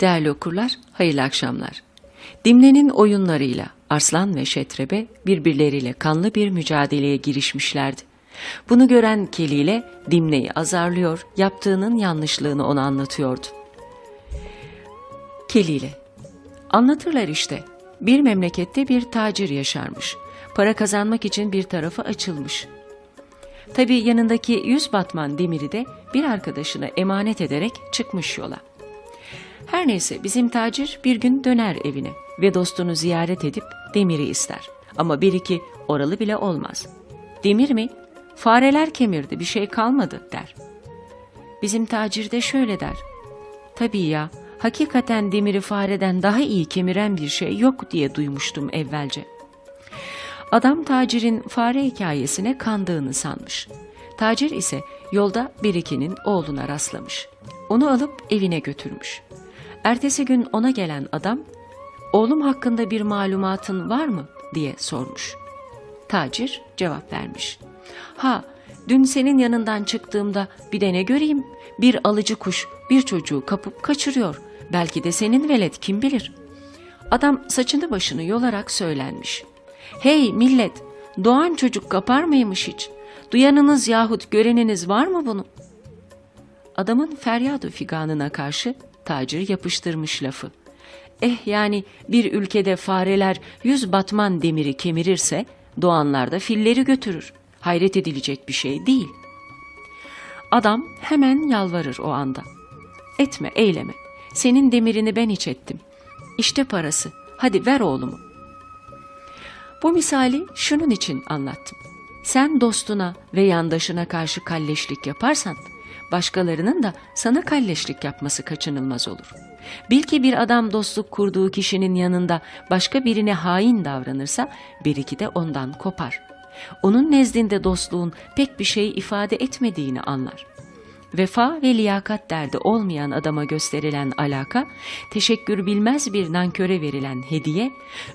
Değerli okurlar, hayırlı akşamlar. Dimle'nin oyunlarıyla Arslan ve Şetrebe birbirleriyle kanlı bir mücadeleye girişmişlerdi. Bunu gören Kelile Dimne'yi azarlıyor, yaptığının yanlışlığını ona anlatıyordu. Kelile Anlatırlar işte. Bir memlekette bir tacir yaşarmış. Para kazanmak için bir tarafa açılmış. Tabi yanındaki yüz batman demiri de bir arkadaşına emanet ederek çıkmış yola. Her neyse bizim tacir bir gün döner evine ve dostunu ziyaret edip demiri ister. Ama bir iki oralı bile olmaz. Demir mi? Fareler kemirdi bir şey kalmadı der. Bizim tacir de şöyle der. Tabii ya hakikaten demiri fareden daha iyi kemiren bir şey yok diye duymuştum evvelce. Adam tacirin fare hikayesine kandığını sanmış. Tacir ise yolda Biriki'nin oğluna rastlamış. Onu alıp evine götürmüş. Ertesi gün ona gelen adam, oğlum hakkında bir malumatın var mı diye sormuş. Tacir cevap vermiş. Ha, dün senin yanından çıktığımda bir de ne göreyim? Bir alıcı kuş bir çocuğu kapıp kaçırıyor. Belki de senin velet kim bilir. Adam saçını başını yolarak söylenmiş. Hey millet, doğan çocuk kapar mıymış hiç? Duyanınız yahut göreniniz var mı bunu? Adamın feryadı figanına karşı tacir yapıştırmış lafı. Eh yani bir ülkede fareler yüz batman demiri kemirirse doğanlar da filleri götürür. Hayret edilecek bir şey değil. Adam hemen yalvarır o anda. Etme, eyleme. Senin demirini ben iç ettim. İşte parası. Hadi ver oğlumu. Bu misali şunun için anlattım. Sen dostuna ve yandaşına karşı kalleşlik yaparsan, başkalarının da sana kalleşlik yapması kaçınılmaz olur. Bil ki bir adam dostluk kurduğu kişinin yanında başka birine hain davranırsa bir iki de ondan kopar. Onun nezdinde dostluğun pek bir şey ifade etmediğini anlar. Vefa ve liyakat derdi olmayan adama gösterilen alaka, teşekkür bilmez bir nanköre verilen hediye,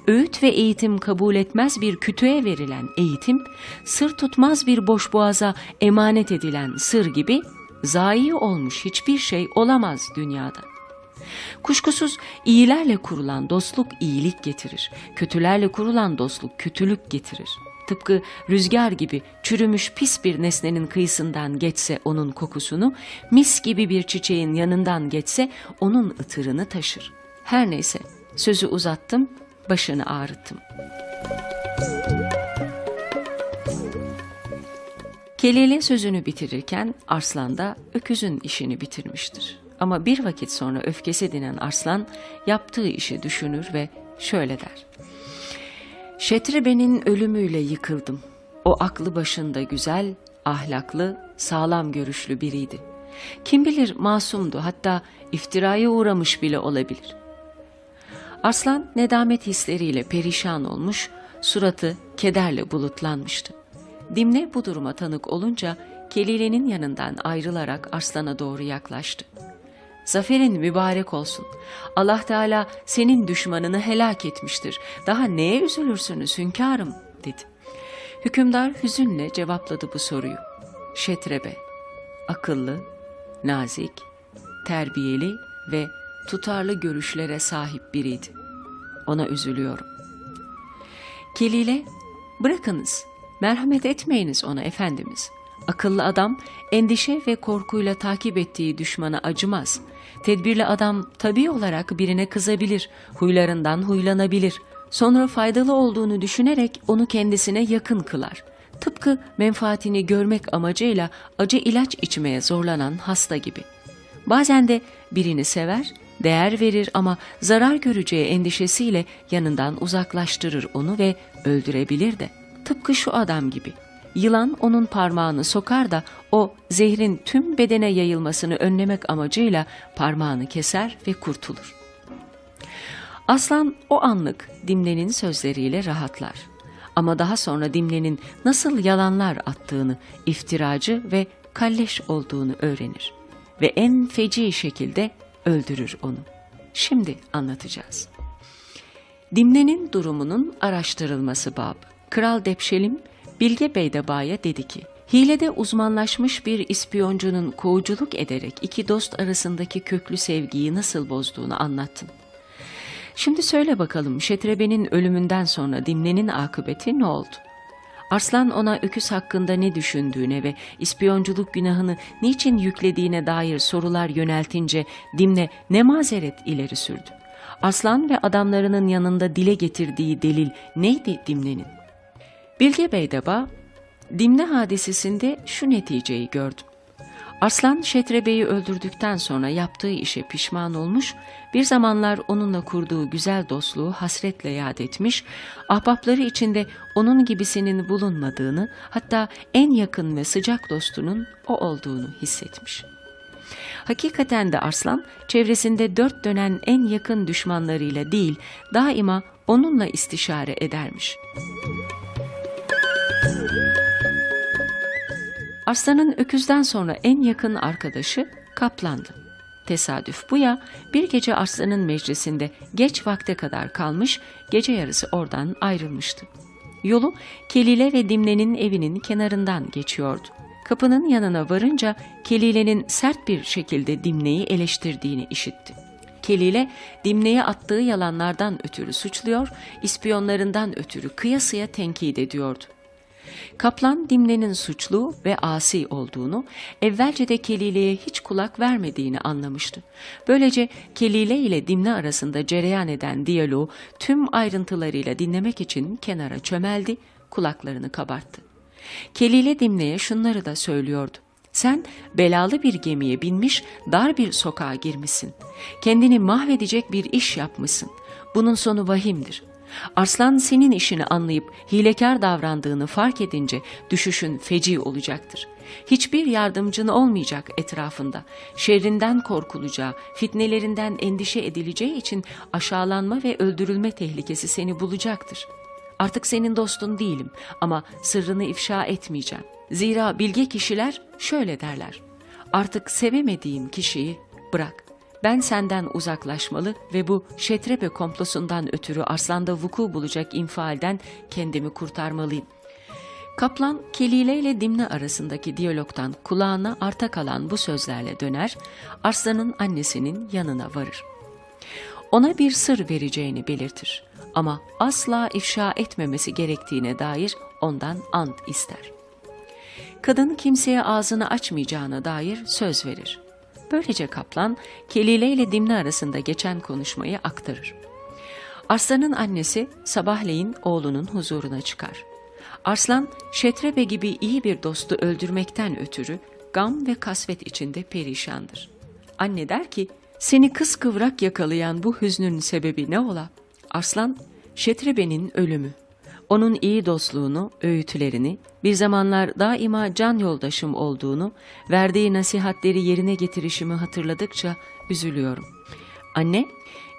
öğüt ve eğitim kabul etmez bir kütüğe verilen eğitim, sır tutmaz bir boş boğaza emanet edilen sır gibi zayi olmuş hiçbir şey olamaz dünyada. Kuşkusuz iyilerle kurulan dostluk iyilik getirir, kötülerle kurulan dostluk kötülük getirir. Tıpkı rüzgar gibi çürümüş pis bir nesnenin kıyısından geçse onun kokusunu, mis gibi bir çiçeğin yanından geçse onun ıtırını taşır. Her neyse sözü uzattım, başını ağrıttım. Kelile sözünü bitirirken Arslan da öküzün işini bitirmiştir. Ama bir vakit sonra öfkesi dinen Arslan yaptığı işi düşünür ve şöyle der. Şetrebe'nin ölümüyle yıkıldım. O aklı başında güzel, ahlaklı, sağlam görüşlü biriydi. Kim bilir masumdu hatta iftiraya uğramış bile olabilir. Arslan nedamet hisleriyle perişan olmuş, suratı kederle bulutlanmıştı. Dimne bu duruma tanık olunca Kelile'nin yanından ayrılarak Arslan'a doğru yaklaştı. Zaferin mübarek olsun. Allah Teala senin düşmanını helak etmiştir. Daha neye üzülürsünüz hünkârım dedi. Hükümdar hüzünle cevapladı bu soruyu. Şetrebe, akıllı, nazik, terbiyeli ve tutarlı görüşlere sahip biriydi. Ona üzülüyorum. Kelile, bırakınız, merhamet etmeyiniz ona efendimiz. Akıllı adam endişe ve korkuyla takip ettiği düşmana acımaz. Tedbirli adam tabii olarak birine kızabilir, huylarından huylanabilir. Sonra faydalı olduğunu düşünerek onu kendisine yakın kılar. Tıpkı menfaatini görmek amacıyla acı ilaç içmeye zorlanan hasta gibi. Bazen de birini sever, değer verir ama zarar göreceği endişesiyle yanından uzaklaştırır onu ve öldürebilir de. Tıpkı şu adam gibi. Yılan onun parmağını sokar da o zehrin tüm bedene yayılmasını önlemek amacıyla parmağını keser ve kurtulur. Aslan o anlık Dimle'nin sözleriyle rahatlar. Ama daha sonra Dimle'nin nasıl yalanlar attığını, iftiracı ve kalleş olduğunu öğrenir. Ve en feci şekilde öldürür onu. Şimdi anlatacağız. Dimle'nin durumunun araştırılması bab. Kral Depşelim Bilge Beydeba'ya dedi ki, Hilede uzmanlaşmış bir ispiyoncunun kovuculuk ederek iki dost arasındaki köklü sevgiyi nasıl bozduğunu anlattın. Şimdi söyle bakalım Şetrebe'nin ölümünden sonra Dimne'nin akıbeti ne oldu? Arslan ona öküz hakkında ne düşündüğüne ve ispiyonculuk günahını niçin yüklediğine dair sorular yöneltince Dimne ne mazeret ileri sürdü? Arslan ve adamlarının yanında dile getirdiği delil neydi Dimne'nin? Bilge Beydeba, Dimne hadisesinde şu neticeyi gördüm. Arslan Şetrebe'yi öldürdükten sonra yaptığı işe pişman olmuş, bir zamanlar onunla kurduğu güzel dostluğu hasretle yad etmiş, ahbapları içinde onun gibisinin bulunmadığını, hatta en yakın ve sıcak dostunun o olduğunu hissetmiş. Hakikaten de Arslan, çevresinde dört dönen en yakın düşmanlarıyla değil, daima onunla istişare edermiş.'' Arslan'ın öküzden sonra en yakın arkadaşı Kaplan'dı. Tesadüf bu ya bir gece Arslan'ın meclisinde geç vakte kadar kalmış, gece yarısı oradan ayrılmıştı. Yolu Kelile ve Dimle'nin evinin kenarından geçiyordu. Kapının yanına varınca Kelile'nin sert bir şekilde Dimne'yi eleştirdiğini işitti. Kelile, Dimne'ye attığı yalanlardan ötürü suçluyor, ispiyonlarından ötürü kıyasıya tenkit ediyordu. Kaplan Dimne'nin suçlu ve asi olduğunu, evvelce de Kelile'ye hiç kulak vermediğini anlamıştı. Böylece Kelile ile Dimne arasında cereyan eden diyaloğu tüm ayrıntılarıyla dinlemek için kenara çömeldi, kulaklarını kabarttı. Kelile Dimne'ye şunları da söylüyordu. Sen belalı bir gemiye binmiş, dar bir sokağa girmişsin. Kendini mahvedecek bir iş yapmışsın. Bunun sonu vahimdir.'' Arslan senin işini anlayıp hilekar davrandığını fark edince düşüşün feci olacaktır. Hiçbir yardımcın olmayacak etrafında. Şerrinden korkulacağı, fitnelerinden endişe edileceği için aşağılanma ve öldürülme tehlikesi seni bulacaktır. Artık senin dostun değilim ama sırrını ifşa etmeyeceğim. Zira bilge kişiler şöyle derler. Artık sevemediğin kişiyi bırak ben senden uzaklaşmalı ve bu şetrepe komplosundan ötürü Arslan'da vuku bulacak infialden kendimi kurtarmalıyım. Kaplan, Kelile ile Dimne arasındaki diyalogtan kulağına arta kalan bu sözlerle döner, Arslan'ın annesinin yanına varır. Ona bir sır vereceğini belirtir ama asla ifşa etmemesi gerektiğine dair ondan ant ister. Kadın kimseye ağzını açmayacağına dair söz verir. Böylece kaplan Kelile ile Dimne arasında geçen konuşmayı aktarır. Arslan'ın annesi sabahleyin oğlunun huzuruna çıkar. Arslan, Şetrebe gibi iyi bir dostu öldürmekten ötürü gam ve kasvet içinde perişandır. Anne der ki, seni kıskıvrak yakalayan bu hüznün sebebi ne ola? Arslan, Şetrebe'nin ölümü onun iyi dostluğunu, öğütlerini, bir zamanlar daima can yoldaşım olduğunu, verdiği nasihatleri yerine getirişimi hatırladıkça üzülüyorum. Anne,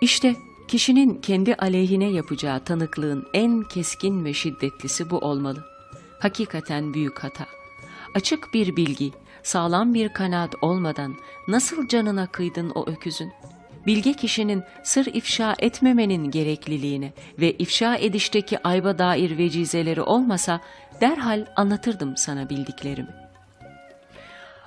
işte kişinin kendi aleyhine yapacağı tanıklığın en keskin ve şiddetlisi bu olmalı. Hakikaten büyük hata. Açık bir bilgi, sağlam bir kanaat olmadan nasıl canına kıydın o öküzün?'' Bilge kişinin sır ifşa etmemenin gerekliliğini ve ifşa edişteki ayba dair vecizeleri olmasa derhal anlatırdım sana bildiklerimi.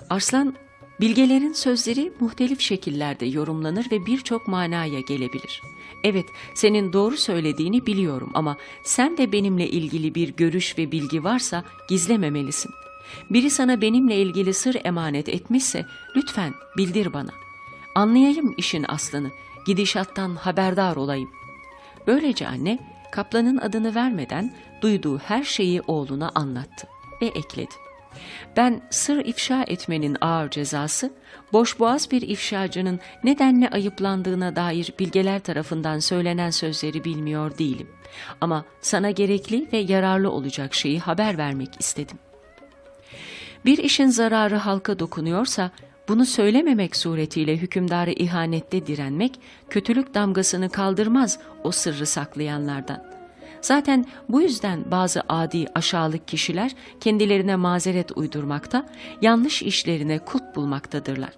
Arslan, bilgelerin sözleri muhtelif şekillerde yorumlanır ve birçok manaya gelebilir. Evet, senin doğru söylediğini biliyorum ama sen de benimle ilgili bir görüş ve bilgi varsa gizlememelisin. Biri sana benimle ilgili sır emanet etmişse lütfen bildir bana.'' Anlayayım işin aslını, gidişattan haberdar olayım. Böylece anne kaplanın adını vermeden duyduğu her şeyi oğluna anlattı ve ekledi. Ben sır ifşa etmenin ağır cezası, boşboğaz bir ifşacının nedenle ayıplandığına dair bilgeler tarafından söylenen sözleri bilmiyor değilim. Ama sana gerekli ve yararlı olacak şeyi haber vermek istedim. Bir işin zararı halka dokunuyorsa bunu söylememek suretiyle hükümdarı ihanette direnmek, kötülük damgasını kaldırmaz o sırrı saklayanlardan. Zaten bu yüzden bazı adi aşağılık kişiler kendilerine mazeret uydurmakta, yanlış işlerine kut bulmaktadırlar.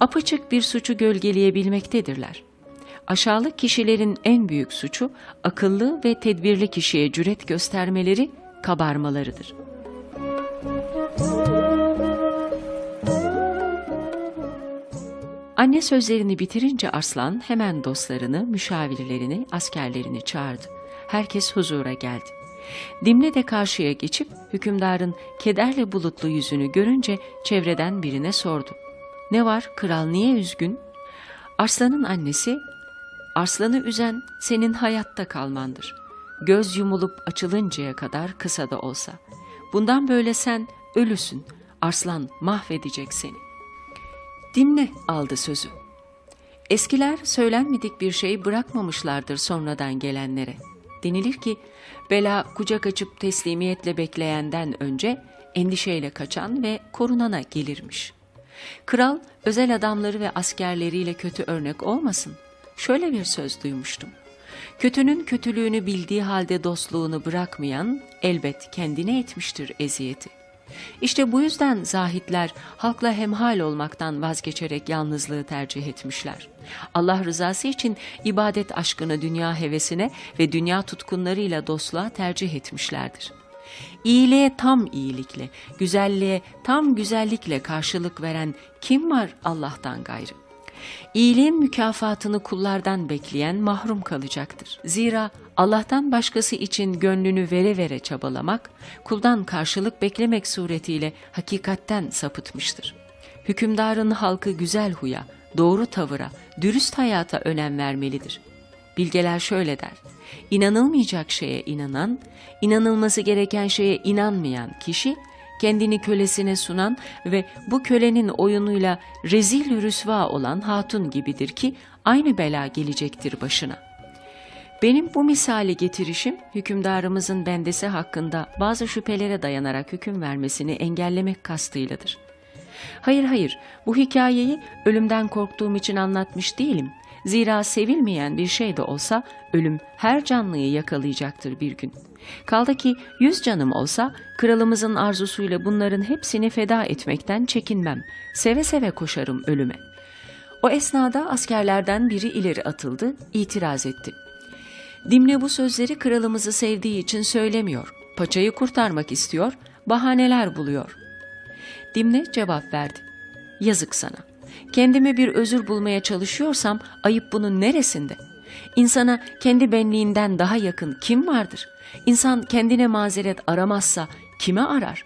Apaçık bir suçu gölgeleyebilmektedirler. Aşağılık kişilerin en büyük suçu akıllı ve tedbirli kişiye cüret göstermeleri, kabarmalarıdır.'' Anne sözlerini bitirince Arslan hemen dostlarını, müşavirlerini, askerlerini çağırdı. Herkes huzura geldi. Dimle de karşıya geçip hükümdarın kederle bulutlu yüzünü görünce çevreden birine sordu. Ne var kral niye üzgün? Arslan'ın annesi, Arslan'ı üzen senin hayatta kalmandır. Göz yumulup açılıncaya kadar kısa da olsa. Bundan böyle sen ölüsün. Arslan mahvedecek seni. Dimne aldı sözü. Eskiler söylenmedik bir şey bırakmamışlardır sonradan gelenlere. Denilir ki bela kucak açıp teslimiyetle bekleyenden önce endişeyle kaçan ve korunana gelirmiş. Kral özel adamları ve askerleriyle kötü örnek olmasın. Şöyle bir söz duymuştum. Kötünün kötülüğünü bildiği halde dostluğunu bırakmayan elbet kendine etmiştir eziyeti. İşte bu yüzden zahitler halkla hemhal olmaktan vazgeçerek yalnızlığı tercih etmişler. Allah rızası için ibadet aşkını dünya hevesine ve dünya tutkunlarıyla dostluğa tercih etmişlerdir. İyiliğe tam iyilikle, güzelliğe tam güzellikle karşılık veren kim var Allah'tan gayrı? İyiliğin mükafatını kullardan bekleyen mahrum kalacaktır. Zira Allah'tan başkası için gönlünü vere vere çabalamak, kuldan karşılık beklemek suretiyle hakikatten sapıtmıştır. Hükümdarın halkı güzel huya, doğru tavıra, dürüst hayata önem vermelidir. Bilgeler şöyle der, inanılmayacak şeye inanan, inanılması gereken şeye inanmayan kişi, kendini kölesine sunan ve bu kölenin oyunuyla rezil rüsva olan hatun gibidir ki aynı bela gelecektir başına. Benim bu misali getirişim hükümdarımızın bendesi hakkında bazı şüphelere dayanarak hüküm vermesini engellemek kastıyladır. Hayır hayır bu hikayeyi ölümden korktuğum için anlatmış değilim. Zira sevilmeyen bir şey de olsa ölüm her canlıyı yakalayacaktır bir gün. Kaldı ki yüz canım olsa kralımızın arzusuyla bunların hepsini feda etmekten çekinmem. Seve seve koşarım ölüme. O esnada askerlerden biri ileri atıldı, itiraz etti. Dimle bu sözleri kralımızı sevdiği için söylemiyor. Paçayı kurtarmak istiyor, bahaneler buluyor. Dimle cevap verdi. Yazık sana. Kendime bir özür bulmaya çalışıyorsam ayıp bunun neresinde? İnsana kendi benliğinden daha yakın kim vardır? İnsan kendine mazeret aramazsa kime arar?